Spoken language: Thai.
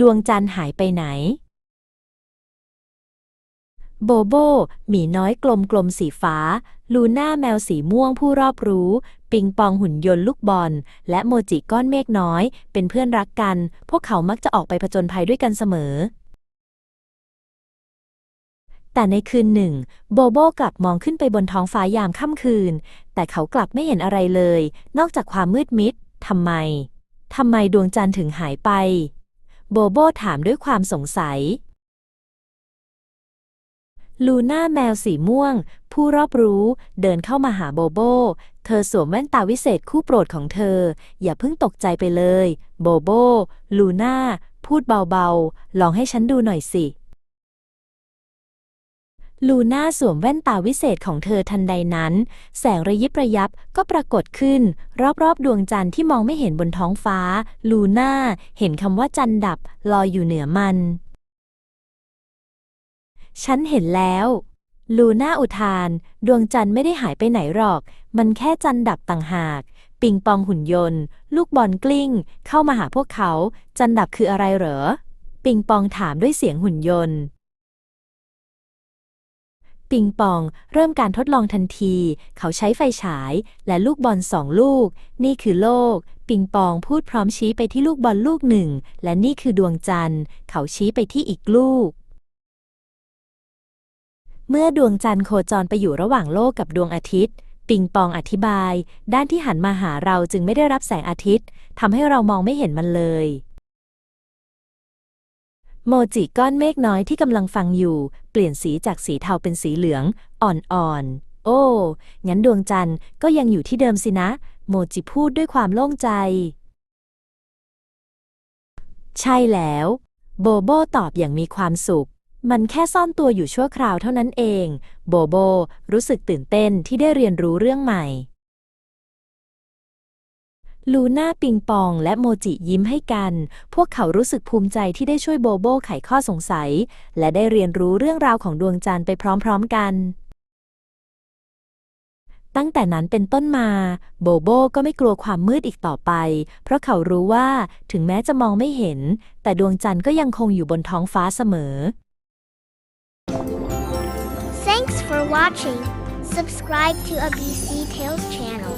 ดวงจันทร์หายไปไหน โบโบ หมีน้อยกลมกลมๆสีฟ้า ลูน่าแมวสีม่วงผู้รอบรู้ ปิงปองหุ่นยนต์ลูกบอล และโมจิก้อนเมฆน้อย เป็นเพื่อนรักกัน พวกเขามักจะออกไปผจญภัยด้วยกันเสมอ แต่ในคืนหนึ่ง โบโบกลับมองขึ้นไปบนท้องฟ้ายามค่ำคืน แต่เขากลับไม่เห็นอะไรเลย นอกจากความมืดมิดทำไม ทำไมดวงจันทร์ถึงหายไป โบโบถามด้วยความสงสัย ลูน่าแมวสีม่วง ผู้รอบรู้ เดินเข้ามาหาโบโบ เธอสวมแว่นตาวิเศษคู่โปรดของเธอ อย่าเพิ่งตกใจไปเลย โบโบ ลูน่า พูดเบาๆ ลองให้ฉันดูหน่อยสิ ลูน่าสวมแว่นตาวิเศษของเธอทันใดนั้น แสงระยิบระยับก็ปรากฏขึ้น รอบๆ ดวงจันทร์ที่มองไม่เห็นบนท้องฟ้า ลูน่าเห็นคำว่าจันดับลอยอยู่เหนือมัน ฉันเห็นแล้ว ลูน่าอุทาน ดวงจันทร์ไม่ได้หายไปไหนหรอก มันแค่จันดับต่างหาก ปิงปองหุ่นยนต์ ลูกบอลกลิ้ง เข้ามาหาพวกเขา จันดับคืออะไรเหรอ ปิงปองถามด้วยเสียงหุ่นยนต์ ปิงปอง เริ่มการทดลองทันที เขาใช้ไฟฉาย และลูกบอลสองลูก นี่คือโลก ปิงปองพูดพร้อมชี้ไปที่ลูกบอลลูกหนึ่ง และนี่คือดวงจันทร์ เขาชี้ไปที่อีกลูก เมื่อดวงจันทร์โคจรไปอยู่ระหว่างโลกกับดวงอาทิตย์ ปิงปองอธิบาย ด้านที่หันมาหาเราจึงไม่ได้รับแสงอาทิตย์ทำให้เรามองไม่เห็นมันเลย โมจิก้อนเมฆน้อยที่กำลังฟังอยู่ เปลี่ยนสีจากสีเทาเป็นสีเหลือง อ่อนๆ โอ้ งั้นดวงจันทร์ก็ยังอยู่ที่เดิมสินะ โมจิพูดด้วยความโล่งใจ ใช่แล้ว โบโบตอบอย่างมีความสุข มันแค่ซ่อนตัวอยู่ชั่วคราวเท่านั้นเอง โบโบรู้สึกตื่นเต้นที่ได้เรียนรู้เรื่องใหม่ ลูน่าปิงปองและโมจิยิ้มให้กัน พวกเขารู้สึกภูมิใจที่ได้ช่วยโบโบไขข้อสงสัย และได้เรียนรู้เรื่องราวของดวงจันทร์ไปพร้อมๆกัน ตั้งแต่นั้นเป็นต้นมา โบโบก็ไม่กลัวความมืดอีกต่อไป เพราะเขารู้ว่าถึงแม้จะมองไม่เห็น แต่ดวงจันทร์ก็ยังคงอยู่บนท้องฟ้าเสมอ Thanks for watching. Subscribe to ABC Tales channel.